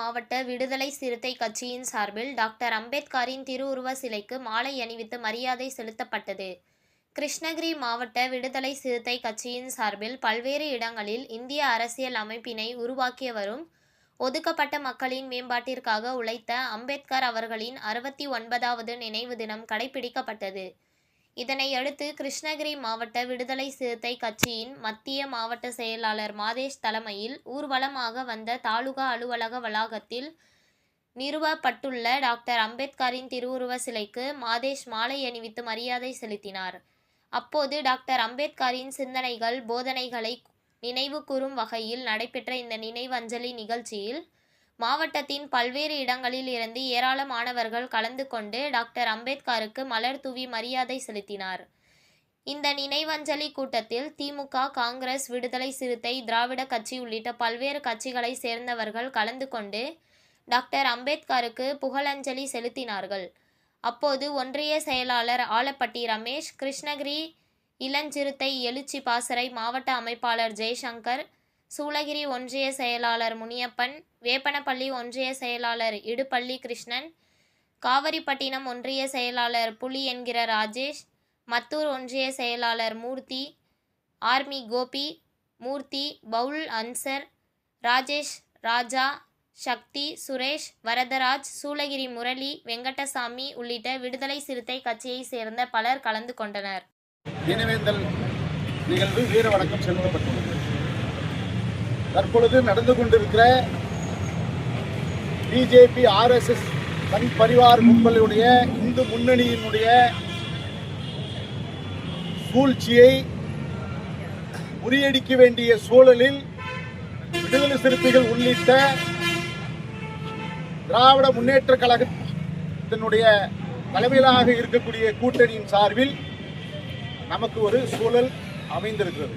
மாவட்ட விடுதலை சிறுத்தை கட்சியின் சார்பில் டாக்டர் அம்பேத்கரின் திருவுருவ சிலைக்கு மாலை அணிவித்து மரியாதை செலுத்தப்பட்டது. கிருஷ்ணகிரி மாவட்ட விடுதலை சிறுத்தை கட்சியின் சார்பில் பல்வேறு இடங்களில் இந்திய அரசியல் அமைப்பினை உருவாக்கியவரும் ஒதுக்கப்பட்ட மக்களின் மேம்பாட்டிற்காக உழைத்த அம்பேத்கர் அவர்களின் அறுபத்தி ஒன்பதாவது நினைவு தினம் கடைபிடிக்கப்பட்டது. இதனையடுத்து கிருஷ்ணகிரி மாவட்ட விடுதலை சிறுத்தை கட்சியின் மத்திய மாவட்ட செயலாளர் மாதேஷ் தலைமையில் ஊர்வலமாக வந்த தாலுகா அலுவலக வளாகத்தில் நிறுவப்பட்டுள்ள டாக்டர் அம்பேத்கரின் திருவுருவ சிலைக்கு மாதேஷ் மாலை அணிவித்து மரியாதை செலுத்தினார். அப்போது டாக்டர் அம்பேத்கரின் சிந்தனைகள் போதனைகளை நினைவு கூறும் வகையில் நடைபெற்ற இந்த நினைவஞ்சலி நிகழ்ச்சியில் மாவட்டத்தின் பல்வேறு இடங்களில் இருந்து ஏராளமானவர்கள் கலந்து கொண்டு டாக்டர் அம்பேத்கருக்கு மலர் தூவி மரியாதை செலுத்தினார். இந்த நினைவஞ்சலி கூட்டத்தில் திமுக காங்கிரஸ் விடுதலை சிறுத்தை திராவிட கட்சி உள்ளிட்ட பல்வேறு கட்சிகளை சேர்ந்தவர்கள் கலந்து கொண்டு டாக்டர் அம்பேத்கருக்கு புகழஞ்சலி செலுத்தினார்கள். அப்போது ஒன்றிய செயலாளர் ஆலப்பட்டி ரமேஷ் கிருஷ்ணகிரி இளஞ்சிறுத்தை எழுச்சி பாசறை மாவட்ட அமைப்பாளர் ஜெய்சங்கர் சூளகிரி ஒன்றிய செயலாளர் முனியப்பன் வேப்பனப்பள்ளி ஒன்றிய செயலாளர் இடுப்பள்ளி கிருஷ்ணன் காவிரிப்பட்டினம் ஒன்றிய செயலாளர் புலி என்கிற ராஜேஷ் மத்தூர் ஒன்றிய செயலாளர் மூர்த்தி ஆர்மி கோபி மூர்த்தி பவுல் அன்சர் ராஜேஷ் ராஜா சக்தி சுரேஷ் வரதராஜ் சூளகிரி முரளி வெங்கடசாமி உள்ளிட்ட விடுதலை சிறுத்தை கட்சியை சேர்ந்த பலர் கலந்து கொண்டனர். நினைவேந்தல் நிகழ்வு வீர வணக்கம் செலுத்தப்பட்டுள்ளது. தற்பொழுது நடந்து கொண்டிருக்கிற பிஜேபி ஆர்எஸ்எஸ் தன் பரிவார் கும்பலுடைய இந்து முன்னணியினுடைய சூழ்ச்சியை முறியடிக்க வேண்டிய சூழலில் விடுதலை சிறுத்தைகள் உள்ளிட்ட திராவிட முன்னேற்ற கழகத்தினுடைய தலைமையிலாக இருக்கக்கூடிய கூட்டணியின் சார்பில் நமக்கு ஒரு சூழல் அமைந்திருக்கிறது.